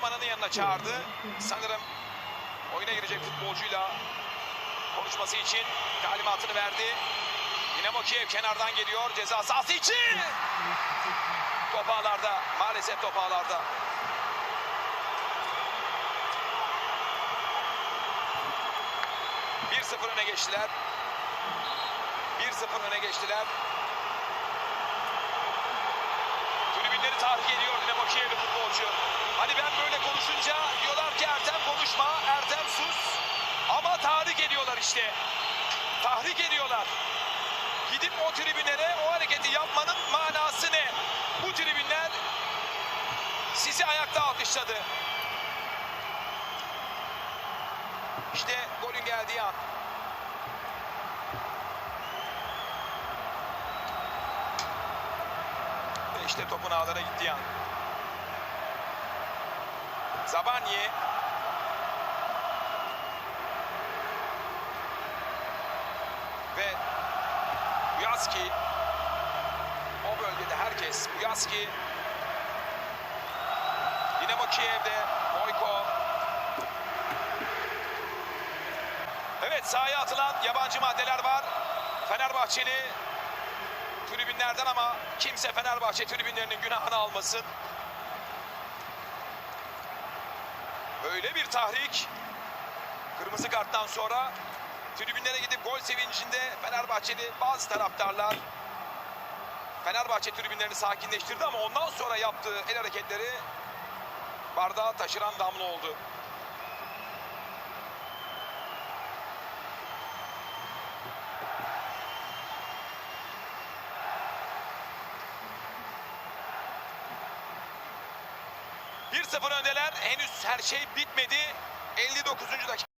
Atiman'ın yanına çağırdı. Sanırım oyuna girecek futbolcuyla konuşması için talimatını verdi. Dinamo Kiev kenardan geliyor. Ceza sahası için. Top ağlarda. Maalesef top ağlarda. Bir sıfır öne geçtiler. 1-0 öne geçtiler. Tribünleri tahrik ediyor Kiev'li futbolcu. Hani ben böyle konuşunca diyorlar ki Ertem konuşma, Ertem sus. Ama tahrik ediyorlar işte. Tahrik ediyorlar. Gidip o tribünlere o hareketi yapmanın manası ne? Bu tribünler sizi ayakta alkışladı. İşte golün geldiği an. Ve işte topun ağlara gittiği an. Zabanyi. Ve Uyaski. O bölgede herkes. Uyaski. Dinamo Kiev'de. Boyko. Evet sahaya atılan yabancı maddeler var. Fenerbahçeli tribünlerden ama kimse Fenerbahçe tribünlerinin günahını almasın. Böyle bir tahrik. Kırmızı karttan sonra tribünlere gidip gol sevincinde Fenerbahçeli bazı taraftarlar Fenerbahçe tribünlerini sakinleştirdi ama ondan sonra yaptığı el hareketleri bardağı taşıran damla oldu. Bir 0 öndeler. Henüz her şey bitmedi. 59. dakika.